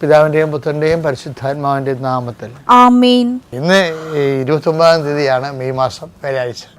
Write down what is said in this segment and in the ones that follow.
പിതാവിന്റെയും പുത്രന്റെയും പരിശുദ്ധാത്മാവിന്റെയും നാമത്തിൽ. ഇന്ന് ഇരുപത്തി ഒമ്പതാം തീയതിയാണ് മെയ് മാസം വ്യാഴാഴ്ച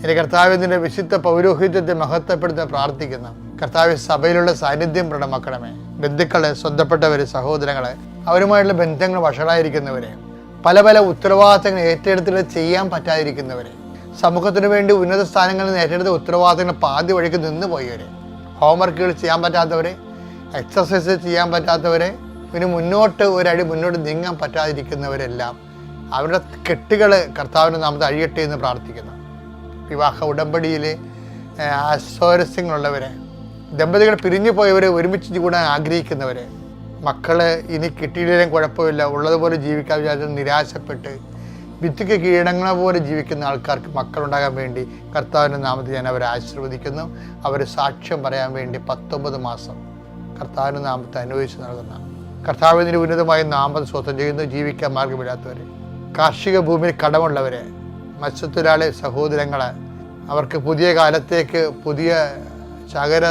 എന്റെ കർത്താവ് നിന്റെ വിശുദ്ധ പൗരോഹിത്യത്തെ മഹത്വപ്പെടുത്താൻ പ്രാർത്ഥിക്കുന്നു. കർത്താവ് സഭയിലുള്ള സാന്നിധ്യം പ്രകടമാക്കണമേ. ബന്ധുക്കളെ സ്വന്തപ്പെട്ടവരെ സഹോദരങ്ങളെ അവരുമായിട്ടുള്ള ബന്ധങ്ങൾ വഷളായിരിക്കുന്നവരെ പല പല ഉത്തരവാദിത്തങ്ങൾ ഏറ്റെടുത്തിട്ട് ചെയ്യാൻ പറ്റാതിരിക്കുന്നവരെ സമൂഹത്തിന് വേണ്ടി ഉന്നത സ്ഥാനങ്ങളിൽ നിന്ന് ഏറ്റെടുത്ത ഉത്തരവാദിത്തങ്ങൾ പാതി വഴിക്ക് നിന്ന് പോയവരെ ഹോംവർക്കുകൾ ചെയ്യാൻ പറ്റാത്തവരെ എക്സസൈസ് ചെയ്യാൻ പറ്റാത്തവരെ ഇനി മുന്നോട്ട് ഒരടി മുന്നോട്ട് നീങ്ങാൻ പറ്റാതിരിക്കുന്നവരെല്ലാം അവരുടെ കെട്ടുകൾ കർത്താവിനെ നാമത്തെ അഴിയട്ടെ എന്ന് പ്രാർത്ഥിക്കുന്നു. വിവാഹ ഉടമ്പടിയിൽ അസ്വാരസ്യങ്ങളുള്ളവരെ ദമ്പതികൾ പിരിഞ്ഞു പോയവരെ ഒരുമിച്ച് കൂടാൻ ആഗ്രഹിക്കുന്നവരെ മക്കൾ ഇനി കിട്ടിയില്ലെങ്കിലും കുഴപ്പമില്ല ഉള്ളതുപോലെ ജീവിക്കാൻ വിചാരിച്ച് നിരാശപ്പെട്ട് വിത്തുക്ക് കീഴടങ്ങളെ പോലെ ജീവിക്കുന്ന ആൾക്കാർക്ക് മക്കളുണ്ടാകാൻ വേണ്ടി കർത്താവിന്റെ നാമത്തിൽ ഞാൻ അവരെ ആശീർവദിക്കുന്നു. അവർ സാക്ഷ്യം പറയാൻ വേണ്ടി പത്തൊമ്പത് മാസം കർത്താവിന്റെ നാമത്തെ അനുവദിച്ച് നൽകുന്ന കർത്താവിന്റെ ഉന്നതമായ നാമം സ്വന്തം ചെയ്യുന്നു ജീവിക്കാൻ മാർഗമില്ലാത്തവരെ കാർഷിക ഭൂമിയിൽ കടമുള്ളവരെ മത്സ്യത്തൊഴിലാളി സഹോദരങ്ങളെ അവർക്ക് പുതിയ കാലത്തേക്ക് പുതിയ ചകര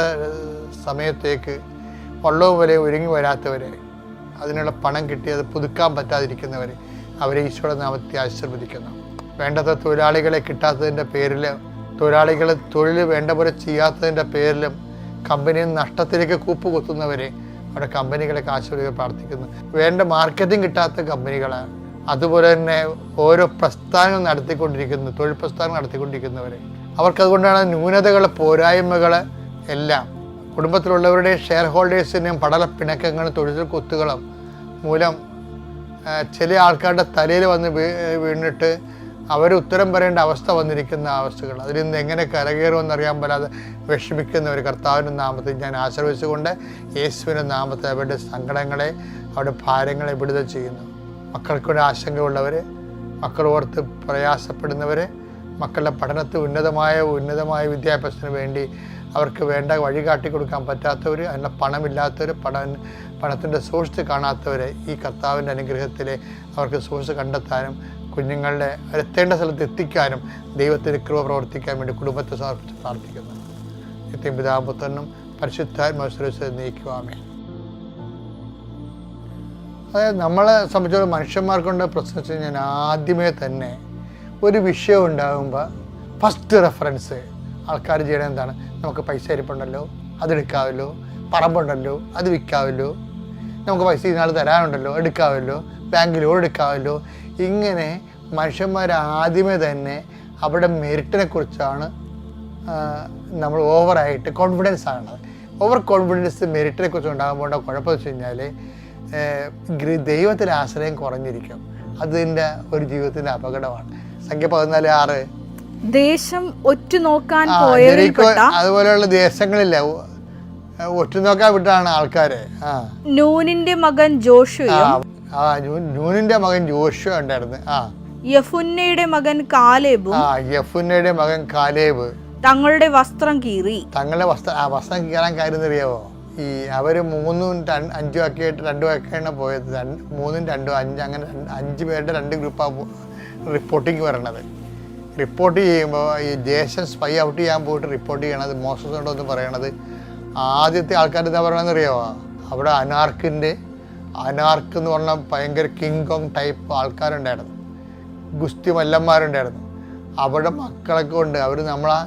സമയത്തേക്ക് വള്ളവും വരെ ഒരുങ്ങി വരാത്തവരെ അതിനുള്ള പണം കിട്ടി അത് പുതുക്കാൻ പറ്റാതിരിക്കുന്നവർ അവരെ ഈശോയുടെ നാമത്തെ ആശീർവദിക്കുന്നു. വേണ്ടത്ര തൊഴിലാളികളെ കിട്ടാത്തതിന്റെ പേരിൽ തൊഴിലാളികൾ തൊഴിൽ വേണ്ട പോലെ ചെയ്യാത്തതിന്റെ പേരിലും കമ്പനിയിൽ നഷ്ടത്തിലേക്ക് കൂപ്പ് കുത്തുന്നവരെ അവിടെ കമ്പനികളെ ആശീർവദിക്കാൻ പ്രാർത്ഥിക്കുന്നു. വേണ്ട മാർക്കറ്റിംഗ് കിട്ടാത്ത കമ്പനികൾ അതുപോലെ തന്നെ ഓരോ പ്രസ്ഥാനം നടത്തിക്കൊണ്ടിരിക്കുന്നു തൊഴിൽ പ്രസ്ഥാനം നടത്തിക്കൊണ്ടിരിക്കുന്നവരെ. അവർക്കതുകൊണ്ടാണ് ന്യൂനതകൾ പോരായ്മകൾ എല്ലാം കുടുംബത്തിലുള്ളവരുടെ ഷെയർ ഹോൾഡേഴ്സിന്റെയും പടല പിണക്കങ്ങളും തൊഴിൽ കുത്തുകളും മൂലം ചില ആൾക്കാരുടെ തലയിൽ വന്ന് വീണിട്ട് അവർ ഉത്തരം പറയേണ്ട അവസ്ഥ വന്നിരിക്കുന്ന അവസ്ഥകൾ. അതിൽ നിന്ന് എങ്ങനെ കരകയറുമെന്ന് അറിയാൻ പറ്റാതെ വിഷമിക്കുന്ന ഒരു കർത്താവിന്റെ നാമത്തിൽ ഞാൻ ആശ്രയിച്ചുകൊണ്ട് യേശുവിന്റെ നാമത്തെ അവരുടെ സങ്കടങ്ങളെ അവരുടെ ഭാരങ്ങളെ വിടുതൽ ചെയ്യുന്നു. മക്കൾക്കൂടെ ആശങ്കയുള്ളവർ മക്കൾ ഓർത്ത് പ്രയാസപ്പെടുന്നവർ മക്കളുടെ പഠനത്തിൽ ഉന്നതമായ ഉന്നതമായ വിദ്യാഭ്യാസത്തിന് വേണ്ടി അവർക്ക് വേണ്ട വഴി കാട്ടി കൊടുക്കാൻ പറ്റാത്തവർ അതിനുള്ള പണമില്ലാത്തവർ പണ പണത്തിന്റെ സോഴ്സ് കാണാത്തവർ ഈ കർത്താവിന്റെ അനുഗ്രഹത്തിൽ അവർക്ക് സോഴ്സ് കണ്ടെത്താനും കുഞ്ഞുങ്ങളുടെ എത്തേണ്ട സ്ഥലത്ത് എത്തിക്കാനും ദൈവത്തിന് കൃപ പ്രവർത്തിക്കാൻ വേണ്ടി കുടുംബത്തെ സമർപ്പിച്ച് പ്രാർത്ഥിക്കുന്നു. നിത്യം പിതാപുത്രനും പരിശുദ്ധാത്മസുരസ് നീക്കുവാമേ അതായത് നമ്മളെ സംബന്ധിച്ചോളം മനുഷ്യന്മാർക്കുണ്ട് പ്രശ്നം വെച്ച് കഴിഞ്ഞാൽ ആദ്യമേ തന്നെ ഒരു വിഷയം ഉണ്ടാകുമ്പോൾ ഫസ്റ്റ് റെഫറൻസ് ആൾക്കാർ ചെയ്യണത് എന്താണ്? നമുക്ക് പൈസ ഇരിപ്പുണ്ടല്ലോ അതെടുക്കാവല്ലോ പറമ്പുണ്ടല്ലോ അത് വിൽക്കാവല്ലോ നമുക്ക് പൈസ ഇന്നാൾ തരാനുണ്ടല്ലോ എടുക്കാവല്ലോ ബാങ്ക് ലോൺ എടുക്കാവല്ലോ. ഇങ്ങനെ മനുഷ്യന്മാർ ആദ്യമേ തന്നെ അവരുടെ മെറിറ്റിനെ കുറിച്ചാണ് നമ്മൾ ഓവറായിട്ട് കോൺഫിഡൻസ് ആണത്. ഓവർ കോൺഫിഡൻസ് മെറിറ്റിനെ കുറിച്ച് ഉണ്ടാകുമ്പോൾ കുഴപ്പമെന്ന് വെച്ച് കഴിഞ്ഞാൽ ദൈവത്തിൽ ആശ്രയം കുറഞ്ഞിരിക്കും. അതിന്റെ ഒരു ജീവിതത്തിന്റെ അപകടമാണ്. സംഖ്യ പതിനാല് ആറ്. ദേശം ഒറ്റുനോക്കാൻ അതുപോലെയുള്ള ദേശങ്ങളില്ല. ഒറ്റുനോക്കാൻ വിട്ടാണ് ആൾക്കാര്. നൂനിന്റെ മകൻ ജോഷു ജോഷുയും ആ നൂ- നൂനിന്റെ മകൻ ജോഷു ഉണ്ടായിരുന്നു. ആ. യഫുന്നയുടെ മകൻ കാലേബ് ആ യഫുന്നയുടെ മകൻ കാലേബ്. തങ്ങളുടെ വസ്ത്രം കീറി. തങ്ങളുടെ വസ്ത്രം ആ വസ്ത്രം കീറാൻ കാര്യം അറിയാവോ? ഈ അവർ മൂന്നും അഞ്ചും ഒക്കെ ആയിട്ട് രണ്ടും ഒക്കെയാണ് പോയത്. മൂന്നും രണ്ടും അഞ്ച് അങ്ങനെ അഞ്ച് പേരുടെ രണ്ട് ഗ്രൂപ്പാണ് റിപ്പോർട്ടിങ് വരണത്. റിപ്പോർട്ട് ചെയ്യുമ്പോൾ ഈ ജേഷൻ സ്പൈ ഔട്ട് ചെയ്യാൻ പോയിട്ട് റിപ്പോർട്ട് ചെയ്യണത് മോശം എന്ന് പറയണത്. ആദ്യത്തെ ആൾക്കാർ എന്താ പറയണമെന്ന് അറിയാമോ അവിടെ അനാർക്കിന്റെ അനാർക്ക് എന്ന് പറഞ്ഞാൽ ഭയങ്കര കിങ് കോങ് ടൈപ്പ് ആൾക്കാരുണ്ടായിരുന്നു. ഗുസ്തി മല്ലന്മാരുണ്ടായിരുന്നു അവരുടെ മക്കളൊക്കെ കൊണ്ട് അവർ നമ്മളെ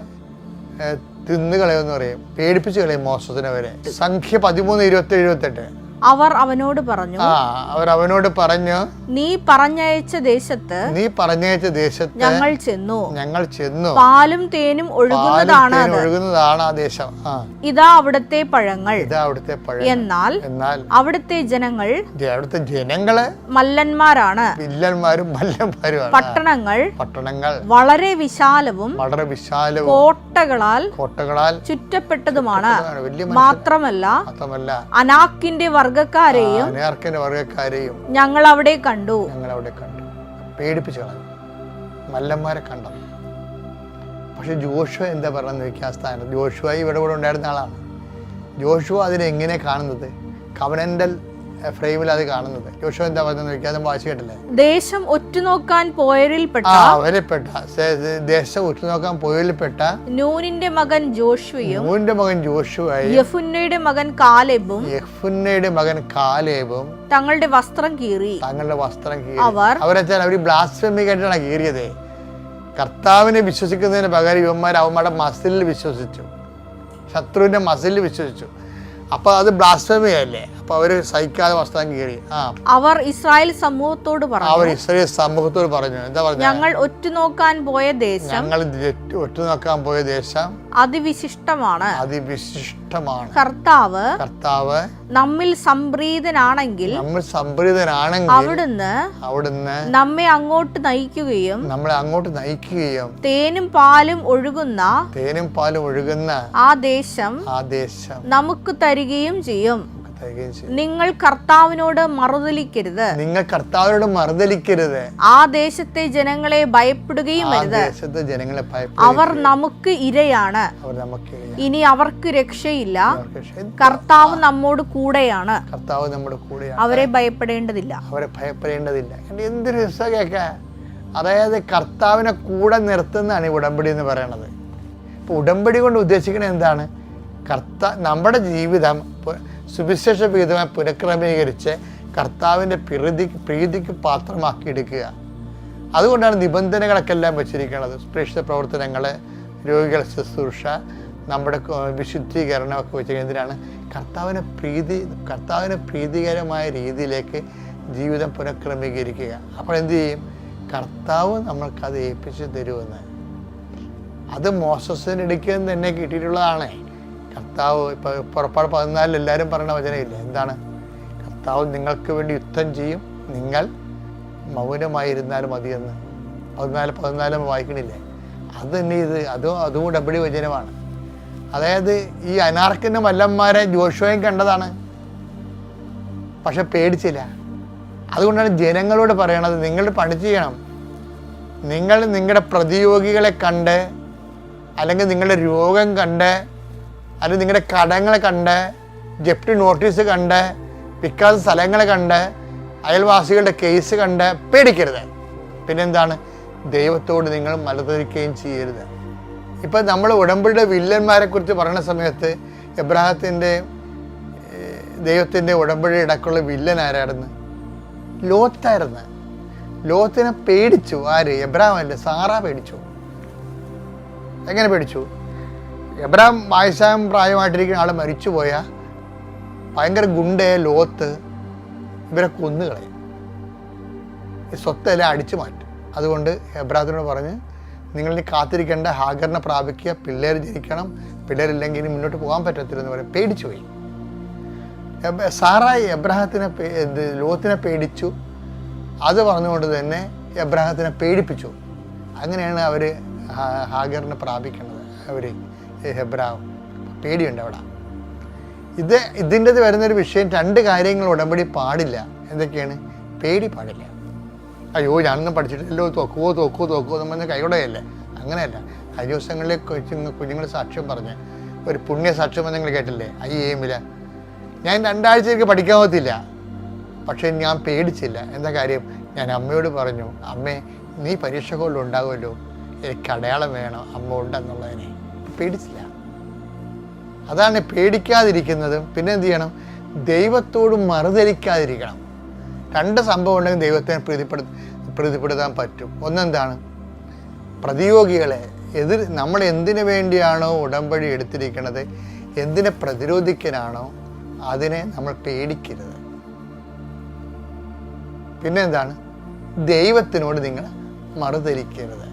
തിന്ന് കളയുമെന്ന് പറയും. പേടിപ്പിച്ചു കളയും മോശത്തിനെ വരെ സംഖ്യ പതിമൂന്ന് ഇരുപത്തി എഴുപത്തെട്ട് അവർ അവനോട് പറഞ്ഞു ആ അവർ അവനോട് പറഞ്ഞു നീ പറഞ്ഞയച്ച ദേശത്ത് നീ പറഞ്ഞയച്ച ദേശത്ത് ഞങ്ങൾ ചെന്നു. ഞങ്ങൾ ചെന്നു. പാലും തേനും ഒഴുകുന്നതാണ് ഒഴുകുന്നതാണ് ആ ദേശം. ആ. ഇതാ അവിടുത്തെ പഴങ്ങൾ. ഇതാ അവിടുത്തെ പഴങ്ങൾ. എന്നാൽ എന്നാൽ അവിടുത്തെ ജനങ്ങൾ അവിടുത്തെ ജനങ്ങൾ മല്ലന്മാരാണ്. വില്ലന്മാരും മല്ലന്മാരുമാണ്. പട്ടണങ്ങൾ പട്ടണങ്ങൾ. വളരെ വിശാലവും വളരെ വിശാലവും കോട്ടകളാൽ കോട്ടകളാൽ ചുറ്റപ്പെട്ടതുമാണ്. വലിയ മാത്രമല്ല മാത്രമല്ല അനാക്കിന്റെ വർഗക്കാരെയും വർഗക്കാരെയും ഞങ്ങൾ അവിടെ കണ്ടു. ഞങ്ങൾ അവിടെ കണ്ടു. പേടിപ്പിച്ചു കളഞ്ഞു. മല്ലന്മാരെ കണ്ടു. പക്ഷെ ജോഷുവ എന്താ പറയുന്നത് വെക്കാൻ ആ സ്ഥാനം ജോഷുവ ഇവിടെ കൂടെ ഉണ്ടായിരുന്ന ആളാണ്. ജോഷുവ അതിനെങ്ങനെ കാണുന്നത്? കവനന്റൽ ഫ്രെയിമിൽ അത് കാണുന്നത്. ജോഷുവ എന്താ പറയുന്നത് വാശി കേട്ടില്ലേ? ദേശം ഒറ്റുനോക്കാൻ പോയരിൽ ആ അവരെപ്പെട്ട സേ- ദേശം ഉറ്റുനോക്കാൻ പോയതിൽപ്പെട്ട നൂനിന്റെ മകൻ ജോഷുവയും മൂന്നിന്റെ മകൻ ജോഷുവായി യഫുന്നയുടെ മകൻ കാലെബും യഫുന്നയുടെ മകൻ കാലേബും തങ്ങളുടെ വസ്ത്രം കീറി. തങ്ങളുടെ വസ്ത്രം കീറി. അവർ അവരെച്ചാൽ അവർ ബ്ലാസ്ഫെമിക് ആയിട്ടാണ് കീറിയത്. കർത്താവിനെ വിശ്വസിക്കുന്നതിന് പകരം ഇവന്മാർ അവന്മാരുടെ മസിലിൽ വിശ്വസിച്ചു. ശത്രുവിന്റെ മസിലിൽ വിശ്വസിച്ചു. അപ്പോൾ അത് ബ്ലാസ്ഫെമി അപ്പൊ അവർ അവർ സഹിക്കാതെ വസ്ത്രം കീറി. ആ. അവർ ഇസ്രായേൽ സമൂഹത്തോട് പറഞ്ഞു അവർ ഇസ്രായേൽ സമൂഹത്തോട് പറഞ്ഞു. എന്താ പറഞ്ഞു? ഞങ്ങൾ ഒറ്റുനോക്കാൻ പോയ ദേശം ഞങ്ങൾ ഒറ്റുനോക്കാൻ പോയ ദേശം അതിവിശിഷ്ടമാണ്. അതിവിശിഷ്ടമാണ്. കർത്താവ് കർത്താവ് നമ്മിൽ സംപ്രീതനാണെങ്കിൽ നമ്മൾ സംപ്രീതനാണെങ്കിൽ അവിടുന്ന് അവിടുന്ന് നമ്മെ അങ്ങോട്ട് നയിക്കുകയും നമ്മളെ അങ്ങോട്ട് നയിക്കുകയും തേനും പാലും ഒഴുകുന്ന തേനും പാലും ഒഴുകുന്ന ആ ദേശം ആ ദേശം നമുക്ക് തരികയും ചെയ്യും. നിങ്ങൾ കർത്താവിനോട് മറുതലിക്കരുത്. നിങ്ങൾ കർത്താവിനോട് മറുതലിക്കരുത്. ആ ദേശത്തെ ജനങ്ങളെ ഭയപ്പെടുകയും അരുത് ജനങ്ങളെ അവർ നമുക്ക് ഇരയാണ്. ഇനി അവർക്ക് രക്ഷയില്ല. കർത്താവ് നമ്മോട് കൂടെയാണ്. കർത്താവ് നമ്മുടെ കൂടെ അവരെ ഭയപ്പെടേണ്ടതില്ല. അവരെ ഭയപ്പെടേണ്ടതില്ല. എന്ത് എന്തൊരു രസം കേൾക്കാൻ അതായത് കർത്താവിനെ കൂടെ നിർത്തുന്നതാണ് ഈ ഉടമ്പടി എന്ന് പറയണത്. ഇപ്പൊ ഉടമ്പടി കൊണ്ട് ഉദ്ദേശിക്കുന്നത് എന്താണ്? കർത്ത നമ്മുടെ ജീവിതം പു- സുവിശേഷ വിഹിതമായി പുനഃക്രമീകരിച്ച് കർത്താവിന്റെ പ്രീതി പ്രീതിക്ക് പാത്രമാക്കി എടുക്കുക അതുകൊണ്ടാണ് നിബന്ധനകളൊക്കെ എല്ലാം വെച്ചിരിക്കുന്നത്. പ്രേക്ഷിത പ്രവർത്തനങ്ങൾ രോഗികൾ ശുശ്രൂഷ നമ്മുടെ വിശുദ്ധീകരണമൊക്കെ വെച്ചിരിക്കുന്നത് എന്തിനാണ്? കർത്താവിനെ പ്രീതി കർത്താവിനെ പ്രീതികരമായ രീതിയിലേക്ക് ജീവിതം പുനഃക്രമീകരിക്കുക. അപ്പോൾ എന്തു ചെയ്യും? കർത്താവ് നമ്മൾക്കത് ഏൽപ്പിച്ച് തരുമെന്ന്. അത് മോസസിന് ഇടയ്ക്ക് തന്നെ കിട്ടിയിട്ടുള്ളതാണ്. കർത്താവ് ഇപ്പോൾ പുറപ്പാട് പതിനാലിൽ എല്ലാവരും പറയുന്ന വചനമില്ല? എന്താണ്? കർത്താവ് നിങ്ങൾക്ക് വേണ്ടി യുദ്ധം ചെയ്യും. നിങ്ങൾ മൗനമായിരുന്നാലും മതിയെന്ന്. പതിനാല് പതിനാലും വായിക്കണില്ലേ? അത് തന്നെ ഇത് അതും അതും ഡബിളി വചനമാണ്. അതായത് ഈ അനാർക്കിന്റെ മല്ലന്മാരെ ജോഷുവയും കണ്ടതാണ്. പക്ഷെ പേടിച്ചില്ല. അതുകൊണ്ടാണ് ജനങ്ങളോട് പറയണത് നിങ്ങൾ പണി ചെയ്യണം. നിങ്ങൾ നിങ്ങളുടെ പ്രതിയോഗികളെ കണ്ട് അല്ലെങ്കിൽ നിങ്ങളുടെ രോഗം കണ്ട് അല്ലെങ്കിൽ നിങ്ങളുടെ കടങ്ങളെ കണ്ട് ജപ്തി നോട്ടീസ് കണ്ട് വിൽക്കാത്ത സ്ഥലങ്ങളെ കണ്ട് അയൽവാസികളുടെ കേസ് കണ്ട് പേടിക്കരുത്. പിന്നെന്താണ്? ദൈവത്തോട് നിങ്ങൾ മലതരിക്കുകയും ചെയ്യരുത്. ഇപ്പം നമ്മൾ ഉടമ്പടിയുടെ വില്ലന്മാരെ കുറിച്ച് പറയുന്ന സമയത്ത് എബ്രാഹത്തിന്റെ ദൈവത്തിന്റെ ഉടമ്പടി ഇടക്കുള്ള വില്ലൻ ആരായിരുന്നു? ലോത്തായിരുന്നു. ലോത്തിനെ പേടിച്ചു. ആര്? എബ്രാഹിന്റെ സാറ പേടിച്ചു. എങ്ങനെ പേടിച്ചു? എബ്രാം വായസാം പ്രായമായിട്ടിരിക്കുന്ന ആൾ മരിച്ചുപോയ ഭയങ്കര ഗുണ്ടയെ ലോത്ത് ഇവരെ കൊന്നുകളയും. ഈ സ്വത്തെല്ലാം അടിച്ചു മാറ്റും. അതുകൊണ്ട് എബ്രാത്തിനോട് പറഞ്ഞ് നിങ്ങൾ കാത്തിരിക്കേണ്ട ഹാഗറിനെ പ്രാപിക്കുക പിള്ളേർ ജനിക്കണം പിള്ളേരില്ലെങ്കിൽ ഇനി മുന്നോട്ട് പോകാൻ പറ്റത്തില്ലെന്ന് പറയും പേടിച്ചു പോയി. സാറായി എബ്രാഹത്തിനെ ലോത്തിനെ പേടിച്ചു. അത് പറഞ്ഞുകൊണ്ട് തന്നെ എബ്രാഹത്തിനെ പേടിപ്പിച്ചു. അങ്ങനെയാണ് അവർ ഹാഗറിനെ പ്രാപിക്കുന്നത് അവർ ഹെബ്രാവ്. പേടിയുണ്ട് അവിടെ. ഇത് ഇതിന്റെത് വരുന്നൊരു വിഷയം രണ്ട് കാര്യങ്ങൾ ഉടമ്പടി പാടില്ല. എന്തൊക്കെയാണ്? പേടി പാടില്ല. അയ്യോ ഞാനൊന്നും പഠിച്ചിട്ടില്ലല്ലോ തോക്കുവോ തോക്കുവോ തോക്കുവോ എന്ന് പറഞ്ഞ് കൈകൊടയല്ലേ അങ്ങനെയല്ല. കഴിഞ്ഞ ദിവസങ്ങളിൽ കൊച്ചു കുഞ്ഞുങ്ങൾ സാക്ഷ്യം പറഞ്ഞ് ഒരു പുണ്യ സാക്ഷ്യം നിങ്ങൾ കേട്ടില്ലേ? ഐ ഞാൻ രണ്ടാഴ്ചയ്ക്ക് പഠിക്കാൻ പറ്റില്ല പക്ഷേ ഞാൻ പേടിച്ചില്ല. എന്താ കാര്യം? ഞാൻ അമ്മയോട് പറഞ്ഞു അമ്മേ നീ പരീക്ഷ കൊണ്ട് ഉണ്ടാകുമല്ലോ എനിക്ക് അടയാളം വേണം. അമ്മ ഉണ്ടെന്നുള്ളതിനെ. പേടിച്ചില്ല. അതാണ് പേടിക്കാതിരിക്കുന്നതും പിന്നെ എന്ത് ചെയ്യണം? ദൈവത്തോട് മറുതരിക്കാതിരിക്കണം. രണ്ട് സംഭവം ഉണ്ടെങ്കിൽ ദൈവത്തെ പ്രീതിപ്പെടു പ്രീതിപ്പെടുത്താൻ പറ്റും. ഒന്നെന്താണ്? പ്രതിയോഗികളെ എതിർ നമ്മൾ എന്തിനു വേണ്ടിയാണോ ഉടമ്പടി എടുത്തിരിക്കുന്നത് എന്തിനെ പ്രതിരോധിക്കാനാണോ അതിനെ നമ്മൾ പേടിക്കരുത്. പിന്നെന്താണ് ദൈവത്തിനോട് നിങ്ങൾ മറുതലിക്കരുത്